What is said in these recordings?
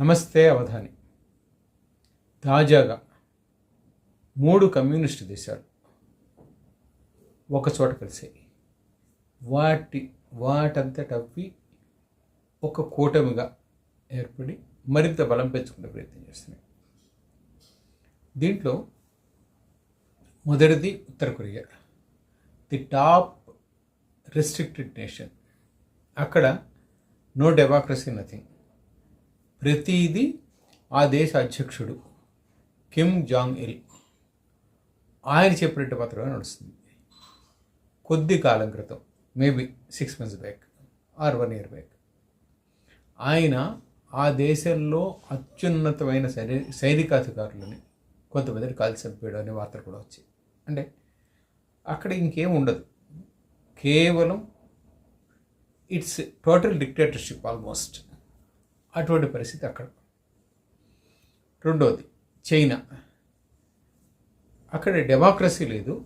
నమస్తే అవధాని. తాజాగా మూడు కమ్యూనిస్టు దేశాలు ఒక చోట కలిసాయి వాటి వాటంతటవి ఒక కూటమిగా ఏర్పడి మరింత బలం పెంచుకునే ప్రయత్నం చేస్తున్నాయి. దీంట్లో మొదటిది ఉత్తర Korea. The top restricted nation. అక్కడ నో డెమోక్రసీ నథింగ్. ప్రతిదీ ఆ దేశ అధ్యక్షుడు కిమ్ జాంగ్ ఇల్. ఆయన చెప్పినట్టు మాత్రమే నడుస్తుంది. కొద్ది కాలం క్రితం maybe six months back or one year back ఆయన ఆ దేశంలో అత్యున్నతమైన సైని సైనికాధికారులని కొంతమందిని కాల్చి చంపాడు అనే వార్తలు కూడా వచ్చాయి. అంటే అక్కడ ఇంకేం ఉండదు. కేవలం ఇట్స్ టోటల్ డిక్టేటర్షిప్ ఆల్మోస్ట్ అటువంటి పరిస్థితి అక్కడ. రెండోది చైనా. అక్కడ డెమోక్రసీ లేదు.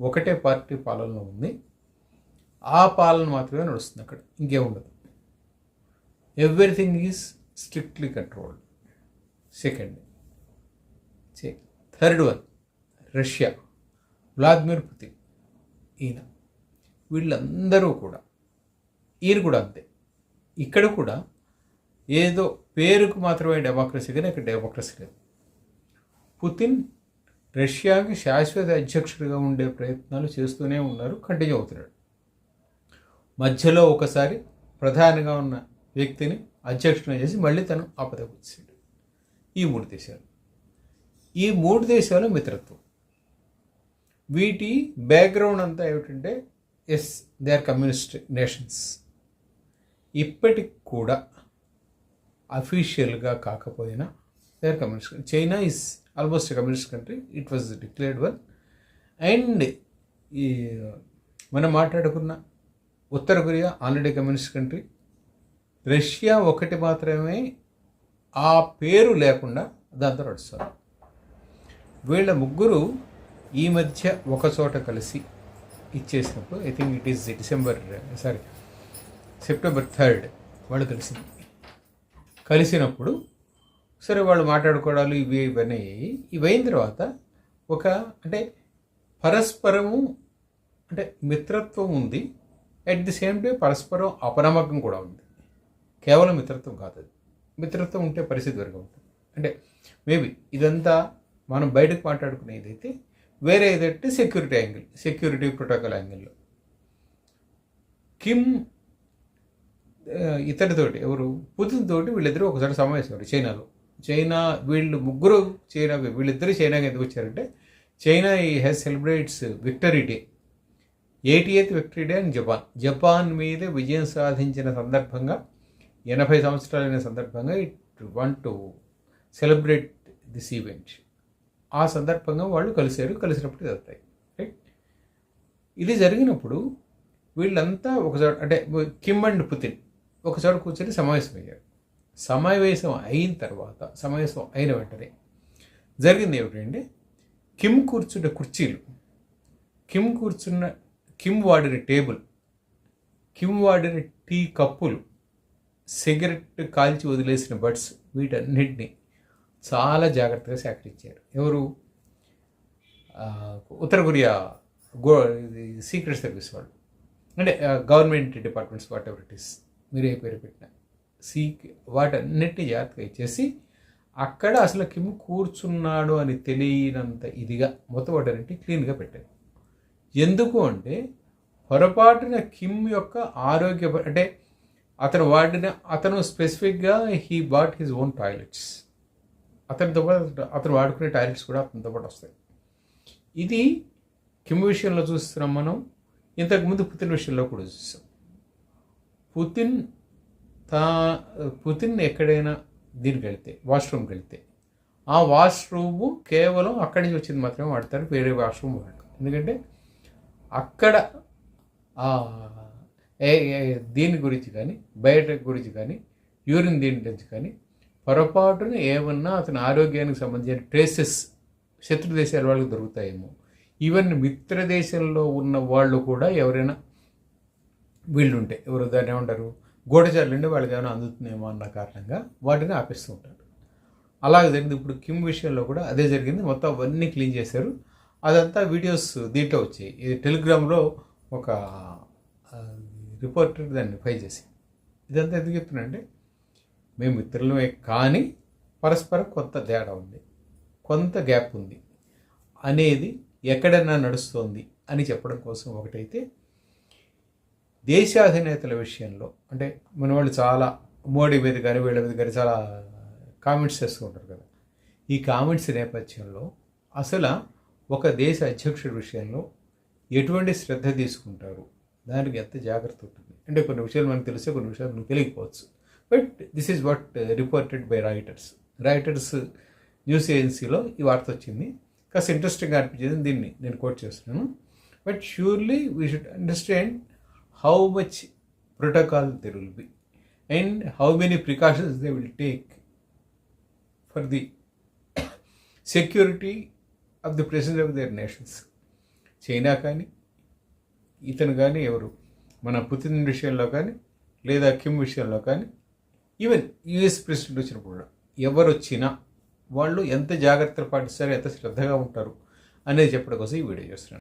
ఒకటే పార్టీ పాలనలో ఉంది. ఆ పాలన మాత్రమే నడుస్తుంది అక్కడ. ఇంకేం ఉండదు. Everything is strictly controlled second third one Russia Vladimir Putin ఈయన. వీళ్ళందరూ కూడా ఈయన కూడా అంతే. ఇక్కడ కూడా ఏదో పేరుకు మాత్రమే డెమోక్రసీ కానీ ఇక్కడ డెమోక్రసీ లేదు. పుతిన్ రష్యాకి శాశ్వత అధ్యక్షుడిగా ఉండే ప్రయత్నాలు చేస్తూనే ఉన్నారు కంటిన్యూ అవుతున్నాడు. మధ్యలో ఒకసారి ప్రధానిగా ఉన్న వ్యక్తిని అధ్యక్షుడిని చేసి మళ్ళీ తను ఆపదకు వచ్చాడు ఈ మూడు దేశాలు. ఈ మూడు దేశాల మిత్రత్వం. వీటి బ్యాక్గ్రౌండ్ అంతా ఏమిటంటే as they are communist nations ఇప్పటికి కూడా అఫీషియల్గా కాకపోయినా they are communist China is almost communist country it was declared one and ఈ మనం మాట్లాడుకున్న ఉత్తర Korea already communist country Russia ఒకటి మాత్రమే ఆ పేరు లేకుండా దాంతో నడుస్తారు వీళ్ళ ముగ్గురు ఈ మధ్య ఒక చోట కలిసి ఇచ్చేసినప్పుడు I think it is December sorry September third వాళ్ళు కలిసింది. కలిసినప్పుడు సరే వాళ్ళు మాట్లాడుకోవడాలు ఇవి ఇవన్నీ అయ్యాయి ఇవి అయిన తర్వాత ఒక అంటే పరస్పరము అంటే మిత్రత్వం ఉంది. అట్ ది సేమ్ టైం పరస్పరం అపనమ్మకం కూడా ఉంది. కేవలం మిత్రత్వం కాదు అది. మిత్రత్వం ఉంటే పరిస్థితి వరకు ఉంటుంది. అంటే మేబీ ఇదంతా మనం బయటకు మాట్లాడుకునేది అయితే వేరే ఏదంటే సెక్యూరిటీ యాంగిల్ సెక్యూరిటీ ప్రోటోకాల్ యాంగిల్లో కిమ్ ఇతడితోటి ఎవరు? పుతిన్ తోటి వీళ్ళిద్దరూ ఒకసారి సమావేశం చైనాలో. చైనా వీళ్ళు ముగ్గురు చైనా వీళ్ళిద్దరూ చైనాకి ఎందుకు వచ్చారంటే చైనా ఈ has celebrates victory day eighty eighth victory day and Japan. Japan మీద విజయం సాధించిన సందర్భంగా ఎనభై సంవత్సరాలైన సందర్భంగా it want to celebrate this event ఆ సందర్భంగా వాళ్ళు కలిశారు. కలిసినప్పుడు జరుగుతాయి రైట్ ఇది జరిగినప్పుడు వీళ్ళంతా ఒకసారి అంటే కిమ్ అండ్ పుతిన్ ఒకచోట కూర్చొని సమావేశం అయ్యారు సమావేశం అయిన తర్వాత సమావేశం అయిన వెంటనే జరిగింది ఏమిటంటే కిమ్ కూర్చున్న కుర్చీలు కిమ్ కూర్చున్న కిమ్ వాడిన టేబుల్ కిమ్ వాడిన టీ కప్పులు సిగరెట్ కాల్చి వదిలేసిన బడ్స్ వీటన్నిటిని చాలా జాగ్రత్తగా సేకరించారు. ఎవరు? ఉత్తర కొరియా గో ఇది సీక్రెట్ సర్వీస్ వాళ్ళు. అంటే government departments whatever it is మీరు ఏ పేరు పెట్టిన. సీ వాటన్నిటిని జాగ్రత్తగా ఇచ్చేసి అక్కడ అసలు కిమ్ కూర్చున్నాడు అని తెలియనంత ఇదిగా మొత్తం వాటన్నిటి క్లీన్గా పెట్టాను ఎందుకు అంటే పొరపాటున కిమ్ యొక్క ఆరోగ్య అంటే అతను వాడిన అతను స్పెసిఫిక్గా he bought his own toilets. అతనితో పాటు అతను వాడుకునే టాయిలెట్స్ కూడా అతనితో పాటు వస్తాయి. ఇది కిమ్ విషయంలో చూస్తున్నాం మనం. ఇంతకుముందు పుత్రుల విషయంలో కూడా చూస్తాం పుతిన్ తా పుతిన్ ఎక్కడైనా దీనికి వెళ్తే వాష్రూమ్కి వెళ్తే ఆ వాష్రూమ్ కేవలం అక్కడి నుంచి వచ్చింది మాత్రమే వాడతారు వేరే వాష్రూమ్ వాడరు. ఎందుకంటే అక్కడ ఏ- దీని గురించి కానీ బయట గురించి కానీ యూరిన్ దీని గురించి కానీ పొరపాటున ఏమన్నా అతని ఆరోగ్యానికి సంబంధించిన ట్రేసెస్ శత్రు దేశాల వాళ్ళకి దొరుకుతాయేమో. ఈవెన్ మిత్ర దేశంలో ఉన్న వాళ్ళు కూడా ఎవరైనా వీళ్ళు ఉంటే ఎవరు దాన్ని ఏమంటారు? గూఢచారులు ఉండి వాళ్ళకి ఏమైనా అందుతుందేమో అన్న కారణంగా వాటిని ఆపేస్తూ ఉంటారు. అలాగే జరిగింది. ఇప్పుడు కిమ్ విషయంలో కూడా అదే జరిగింది. మొత్తం అవన్నీ క్లీన్ చేశారు. అదంతా వీడియోస్ దీంట్లో వచ్చాయి. ఇది టెలిగ్రామ్లో ఒక రిపోర్టర్ దాన్ని ఫై చేసి. ఇదంతా ఎందుకు చెప్తున్నానంటే మేము మిత్రులమే కానీ పరస్పరం కొంత తేడా ఉంది. కొంత గ్యాప్ ఉంది. అనేది ఎక్కడైనా నడుస్తోంది అని చెప్పడం కోసం ఒకటైతే దేశాధినేతల విషయంలో అంటే మన వాళ్ళు చాలా మోడీ మీద కానీ వీళ్ళ మీద కానీ చాలా కామెంట్స్ చేస్తూ ఉంటారు కదా. ఈ కామెంట్స్ నేపథ్యంలో అసలు ఒక దేశ అధ్యక్షుడి విషయంలో ఎటువంటి శ్రద్ధ తీసుకుంటారు? దానికి ఎంత జాగ్రత్త ఉంటుంది? అంటే కొన్ని విషయాలు మనకు తెలిసే కొన్ని విషయాలు మనకు తెలియకపోవచ్చు. But this is what reported by Reuters Reuters news ఏజెన్సీలో ఈ వార్త వచ్చింది. కాస్త ఇంట్రెస్టింగ్గా అనిపించింది. దీన్ని నేను కోట్ చేస్తున్నాను. But surely we should understand how much protocol there will be and how many precautions they will take for the security of the president of their nations China కానీ ఇతను కానీ ఎవరు? మన పుతిన్ విషయంలో కానీ లేదా కిమ్ విషయంలో కానీ ఈవెన్ యుఎస్ ప్రెసిడెంట్ వచ్చినప్పుడు కూడా ఎవరు వచ్చినా వాళ్ళు ఎంత జాగ్రత్త పాటిస్తారు ఎంత శ్రద్ధగా ఉంటారు అనేది చెప్పడం కోసం ఈ వీడియో చేస్తున్నాను.